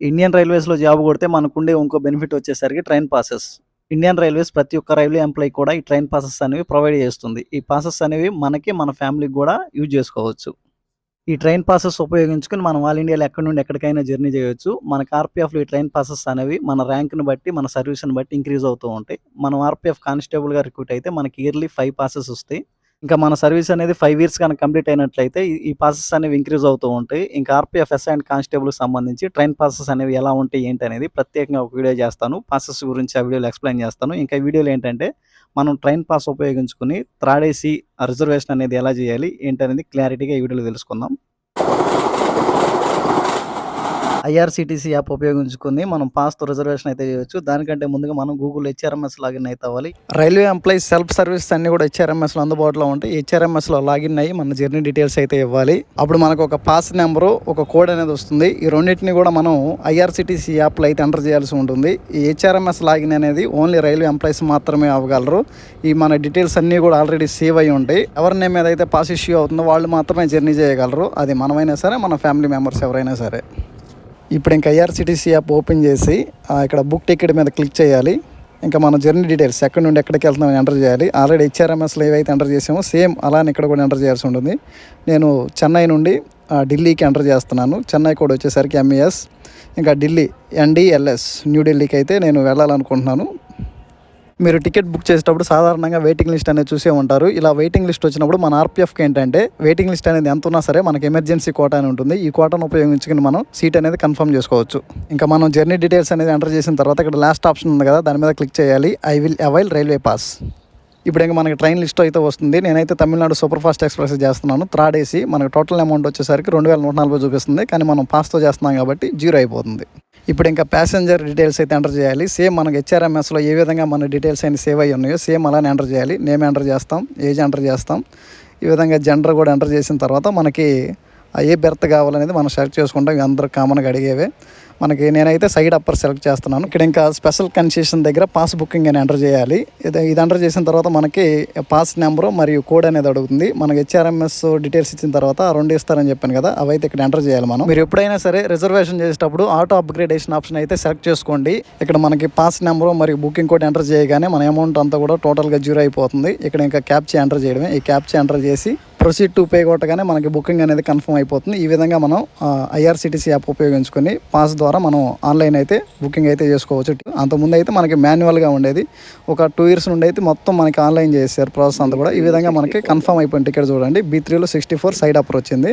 Indian రైల్వేస్‌లో job కొడితే మనకుండే ఇంకో బెనిఫిట్ వచ్చేసరికి ట్రైన్ పాసెస్. ఇండియన్ రైల్వేస్ ప్రతి ఒక్క రైల్వే ఎంప్లాయీ కూడా ఈ ట్రైన్ పాసెస్ అనేవి ప్రొవైడ్ చేస్తుంది. ఈ పాసెస్ అనేవి మనకి, మన ఫ్యామిలీకి కూడా యూజ్ చేసుకోవచ్చు. ఈ ట్రైన్ పాసెస్ ఉపయోగించుకొని మనం ఆల్ ఇండియాలో ఎక్కడి నుండి ఎక్కడికైనా జర్నీ చేయొచ్చు. మన ఆర్‌పీఎఫ్‌లో ఈ ట్రైన్ పాసెస్ అనేవి మన ర్యాంక్‌ని బట్టి, మన సర్వీస్‌ని బట్టి ఇంక్రీజ్ అవుతూ ఉంటాయి. మనం ఆర్‌పీఎఫ్ కానిస్టేబుల్‌గా రిక్రూట్ అయితే మనకి ఇయర్లీ ఫైవ్ పాసెస్ వస్తాయి. ఇంకా మన సర్వీస్ అనేది ఫైవ్ ఇయర్స్ గనక కంప్లీట్ అయినట్లయితే ఈ ప్రాసెస్ పాసెస్ అనేవి ఇంక్రీజ్ అవుతూ ఉంటాయి. ఇంకా ఆర్పిఎఫ్ఎస్ అండ్ కానిస్టేబుల్‌కి సంబంధించి ట్రైన్ పాసెస్ అనేవి ఎలా ఉంటాయి, ఏంటి అనేది ప్రత్యేకంగా ఒక వీడియో చేస్తాను. ప్రాసెస్ గురించి ఆ వీడియోలో ఎక్స్‌ప్లెయిన్ చేస్తాను. ఇంకా వీడియోలు ఏంటంటే మనం ట్రైన్ పాస్ ఉపయోగించుకొని త్రాడేసి రిజర్వేషన్ అనేది ఎలా చేయాలి, ఏంటనేది క్లారిటీగా ఈ వీడియోలో తెలుసుకుందాం. ఐఆర్‌సీటీసీ యాప్ ఉపయోగించుకొని మనం పాస్‌తో రిజర్వేషన్ అయితే చేయొచ్చు. దానికంటే ముందుగా మనం గూగుల్ హెచ్ఆర్ఎంఎస్ లాగిన్ అయితే అవ్వాలి. రైల్వే ఎంప్లాయీస్ సెల్ఫ్ సర్వీస్ అన్ని కూడా హెచ్ఆర్ఎంఎస్లో అందుబాటులో ఉంటాయి. హెచ్ఆర్ఎంఎస్లో లాగిన్ అయ్యి మన జర్నీ డీటెయిల్స్ అయితే ఇవ్వాలి. అప్పుడు మనకు ఒక పాస్ నెంబరు, ఒక కోడ్ అనేది వస్తుంది. ఈ రెండింటిని కూడా మనం ఐఆర్‌సీటీసీ యాప్‌లో అయితే ఎంటర్ చేయాల్సి ఉంటుంది. ఈ హెచ్ఆర్ఎంఎస్ లాగిన్ అనేది ఓన్లీ రైల్వే ఎంప్లాయీస్ మాత్రమే అవ్వగలరు. ఈ మన డీటెయిల్స్ అన్నీ కూడా ఆల్రెడీ సేవ్ అయ్యి ఉంటాయి. ఎవరి నేమ్ మీద అయితే పాస్ ఇష్యూ అవుతుందో వాళ్ళు మాత్రమే జర్నీ చేయగలరు. అది మనమైనా సరే, మన ఫ్యామిలీ మెంబర్స్ ఎవరైనా సరే. ఇప్పుడు ఇంకా ఐఆర్సిటీసీ యాప్ ఓపెన్ చేసి ఇక్కడ బుక్ టికెట్ మీద క్లిక్ చేయాలి. ఇంకా మన జర్నీ డీటెయిల్స్ ఎక్కడి నుండి ఎక్కడికి వెళ్తున్నామని ఎంటర్ చేయాలి. ఆల్రెడీ హెచ్ఆర్ఎంఎస్‌లో ఏవైతే ఎంటర్ చేసామో సేమ్ అలానే ఇక్కడ కూడా ఎంటర్ చేయాల్సి ఉంటుంది. నేను చెన్నై నుండి ఢిల్లీకి ఎంటర్ చేస్తున్నాను. చెన్నై కూడా వచ్చేసరికి ఎంఈఎస్. ఇంకా ఢిల్లీ ఎన్‌డీఎల్ఎస్ న్యూఢిల్లీకి అయితే నేను వెళ్ళాలనుకుంటున్నాను. మీరు టికెట్ బుక్ చేసేటప్పుడు సాధారణంగా వెయిటింగ్ లిస్ట్ అనేది చూసే ఉంటారు. ఇలా వెయిటింగ్ లిస్ట్ వచ్చినప్పుడు మన ఆర్పిఎఫ్కి ఏంటంటే వెయిటింగ్ లిస్ట్ అనేది ఎంత ఉన్నా సరే మనకి ఎమర్జెన్సీ కోటా అని ఉంటుంది. ఈ కోటాను ఉపయోగించుకుని మనం సీట్ అనేది కన్ఫర్మ్ చేసుకోవచ్చు. ఇంకా మనం జర్నీ డీటెయిల్స్ అనేది ఎంటర్ చేసిన తర్వాత ఇక్కడ లాస్ట్ ఆప్షన్ ఉంది కదా దాని మీద క్లిక్ చేయాలి. I will avail railway pass. ఇప్పుడు ఇంకా మనకి ట్రైన్ లిస్ట్ అయితే వస్తుంది. నేనైతే తమిళనాడు సూపర్ ఫాస్ట్ ఎక్స్‌ప్రెస్ చేస్తున్నాను. థర్డ్ ఏసీ మనకు టోటల్ అమౌంట్ వచ్చేసరికి 2140 చూపిస్తుంది. కానీ మనం పాస్‌తో చేస్తున్నాం కాబట్టి జీరో అయిపోతుంది. ఇప్పుడు ఇంకా ప్యాసింజర్ డీటెయిల్స్ అయితే ఎంటర్ చేయాలి. సేమ్ మనకి హెచ్ఆర్ఎంఎస్‌లో ఏ విధంగా మన డీటెయిల్స్ అయినా సేవ్ అయ్యి ఉన్నాయో సేమ్ అలానే ఎంటర్ చేయాలి. నేమ్ ఎంటర్ చేస్తాం. ఏజ్ ఎంటర్ చేస్తాం. ఈ విధంగా జెండర్ కూడా ఎంటర్ చేసిన తర్వాత మనకి ఏ బెర్త్ కావాలనేది మనం సెలెక్ట్ చేసుకుంటాం. ఇవి అందరూ కామన్‌గా అడిగేవే. మనకి నేనైతే సైడ్ అప్పర్ సెలెక్ట్ చేస్తున్నాను. ఇక్కడ ఇంకా స్పెషల్ కన్సెషన్ దగ్గర పాస్ బుకింగ్ అని ఎంటర్ చేయాలి. ఇది ఇది ఎంటర్ చేసిన తర్వాత మనకి పాస్ నెంబరు మరియు కోడ్ అనేది అడుగుతుంది. మనకి హెచ్ఆర్ఎంఎస్ డీటెయిల్స్ ఇచ్చిన తర్వాత ఆ రెండు ఇస్తారని చెప్పాను కదా అవైతే ఇక్కడ ఎంటర్ చేయాలి మనం. మీరు ఎప్పుడైనా సరే రిజర్వేషన్ చేసేటప్పుడు ఆటో అప్గ్రేడేషన్ ఆప్షన్ అయితే సెలెక్ట్ చేసుకోండి. ఇక్కడ మనకి పాస్ నెంబరు మరియు బుకింగ్ కోడ్ ఎంటర్ చేయగానే మన అమౌంట్ అంతా కూడా టోటల్‌గా జీరో అయిపోతుంది. ఇక్కడ ఇంకా క్యాప్చా ఎంటర్ చేయడమే. ఈ క్యాప్చా ఎంటర్ చేసి ప్రొసీడ్ టు పే కొట్టగానే మనకి బుకింగ్ అనేది కన్ఫర్మ్ అయిపోతుంది. ఈ విధంగా మనం ఐఆర్సిటీసీ ఐఆర్‌సీటీసీ యాప్ ఉపయోగించుకొని పాస్ ద్వారా మనం ఆన్‌లైన్ అయితే బుకింగ్ అయితే చేసుకోవచ్చు. అంతకుముందు అయితే మనకి మాన్యువల్‌గా ఉండేది. ఒక టూ ఇయర్స్ నుండి అయితే మొత్తం మనకి ఆన్‌లైన్ చేశారు ప్రాసెస్ అంతా కూడా. ఈ విధంగా మనకి కన్ఫర్మ్ అయిపోయింది టికెట్ చూడండి. బీ3లో 64 సైడ్ అప్పర్ వచ్చింది.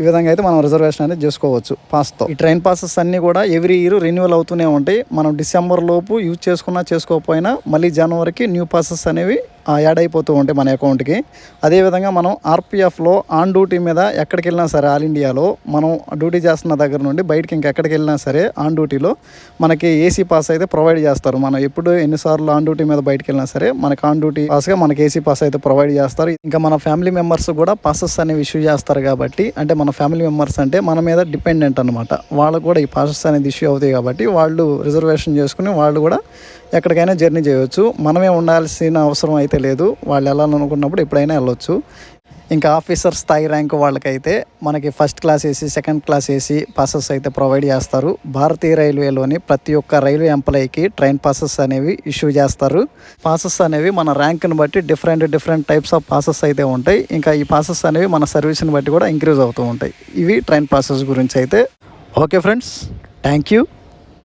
ఈ విధంగా అయితే మనం రిజర్వేషన్ అనేది చేసుకోవచ్చు పాస్‌తో. ఈ ట్రైన్ పాసెస్ అన్నీ కూడా ఎవ్రీ ఇయర్ రెన్యువల్ అవుతూనే ఉంటాయి. మనం డిసెంబర్ లోపు యూజ్ చేసుకున్నా చేసుకోకపోయినా మళ్ళీ జనవరికి న్యూ పాసెస్ అనేవి యాడ్ అయిపోతూ ఉంటాయి మన అకౌంట్‌కి. అదేవిధంగా మనం ఆర్పిఎఫ్లో ఆన్ డ్యూటీ మీద ఎక్కడికి వెళ్ళినా సరే ఆల్ ఇండియాలో మనం డ్యూటీ చేస్తున్న దగ్గర నుండి బయటకి ఇంకెక్కడికి వెళ్ళినా సరే ఆన్ డ్యూటీలో మనకి ఏసీ పాస్ అయితే ప్రొవైడ్ చేస్తారు. మనం ఎప్పుడు ఎన్నిసార్లు ఆన్ డ్యూటీ మీద బయటకు వెళ్ళినా సరే మనకి ఆన్ డ్యూటీ పాస్‌గా మనకి ఏసీ పాస్ అయితే ప్రొవైడ్ చేస్తారు. ఇంకా మన ఫ్యామిలీ మెంబర్స్ కూడా పాసెస్ అనేవి ఇష్యూ చేస్తారు కాబట్టి అంటే మన ఫ్యామిలీ మెంబర్స్ అంటే మన మీద డిపెండెంట్ అనమాట. వాళ్ళకు కూడా ఈ పాసెస్ అనేది ఇష్యూ అవుతాయి కాబట్టి వాళ్ళు రిజర్వేషన్ చేసుకుని వాళ్ళు కూడా ఎక్కడికైనా జర్నీ చేయవచ్చు మనమే ఉండాల్సిన అవసరం అయితే అయితే లేదు. వాళ్ళు వెళ్ళాలనుకున్నప్పుడు ఎప్పుడైనా వెళ్ళొచ్చు. ఇంకా ఆఫీసర్ స్థాయి ర్యాంక్ వాళ్ళకైతే మనకి first class AC, second class AC passes అయితే ప్రొవైడ్ చేస్తారు. భారతీయ రైల్వేలోని ప్రతి ఒక్క రైల్వే ఎంప్లాయీకి ట్రైన్ పాసెస్ అనేవి ఇష్యూ చేస్తారు. పాసెస్ అనేవి మన ర్యాంక్‌ని బట్టి different different types of passes అయితే ఉంటాయి. ఇంకా ఈ పాసెస్ అనేవి మన సర్వీస్‌ని బట్టి కూడా ఇంక్రీజ్ అవుతూ ఉంటాయి. ఇవి ట్రైన్ పాసెస్ గురించి అయితే. Okay friends. Thank you.